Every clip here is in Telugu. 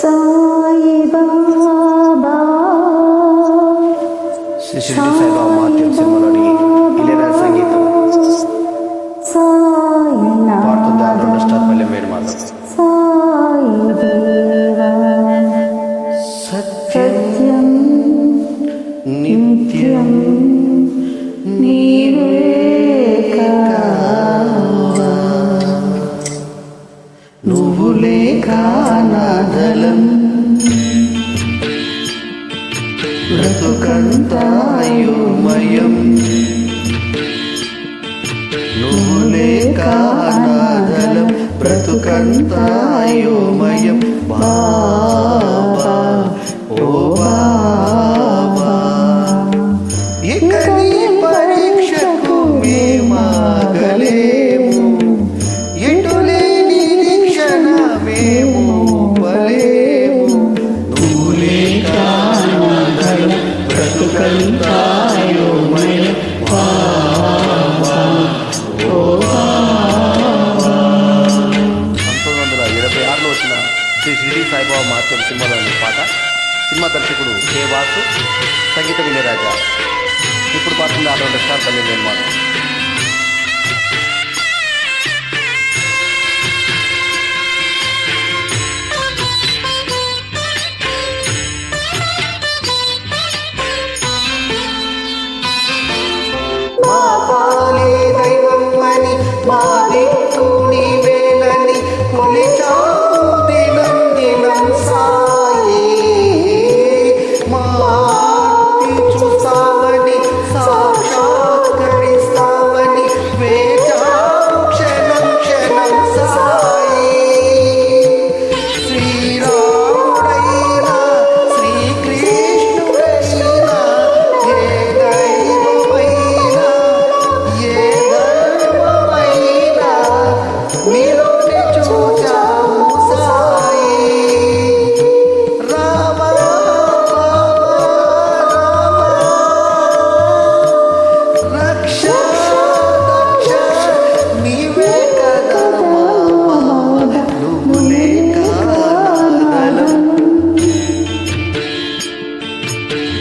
সাই বাবা শ্রী শিরডি সাই বাবা। లేక నాదలం బ్రతుకంతాయుమయం నువ్వు లేక నాదలం బ్రతుకంతాయుమయం బాబా ఓ బాబా ఇక నీ పరీక్షకు వచ్చిన శ్రీ షిరిడి సాయిబాబా మాత్యం సినిమాలోని పాట. సినిమా దర్శకుడు కే వాసు సంగీత వినయరాజా. ఇప్పుడు పాడుతుంది ఆల్రౌండర్ స్టార్ పల్లె నిర్మాణం. మా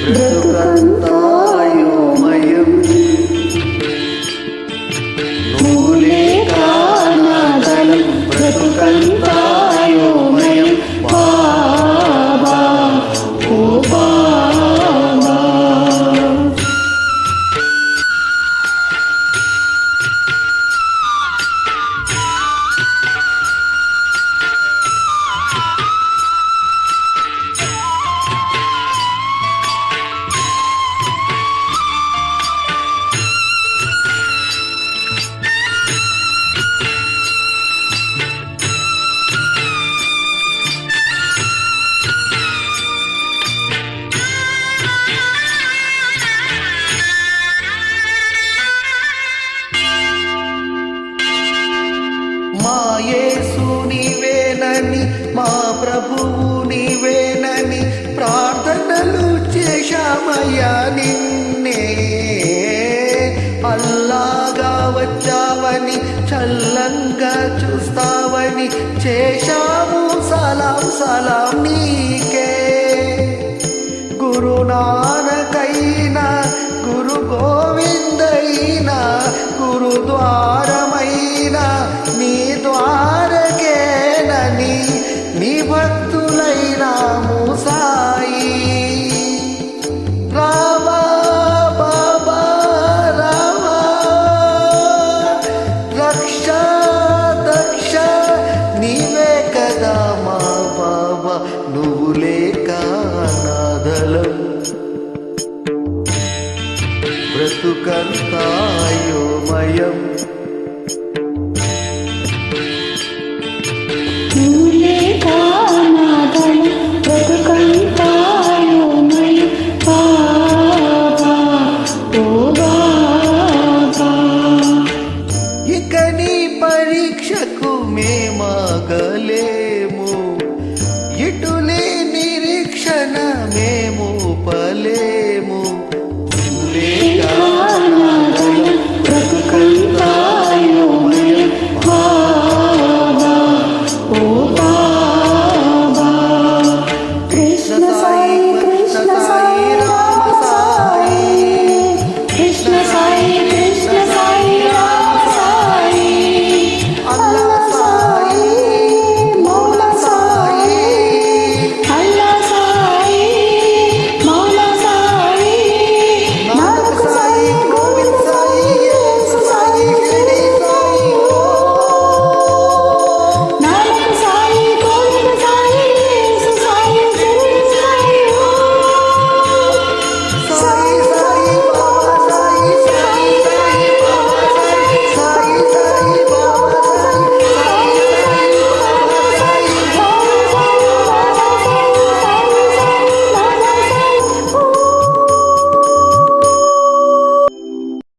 ಬ್ರತುಕಂತ వచ్చావని చల్లంగా చూస్తావని చేశాము సలాం సలాం నీకే. గురునానకైనా గురు గోవిందైనా గురుద్వారమైనా You.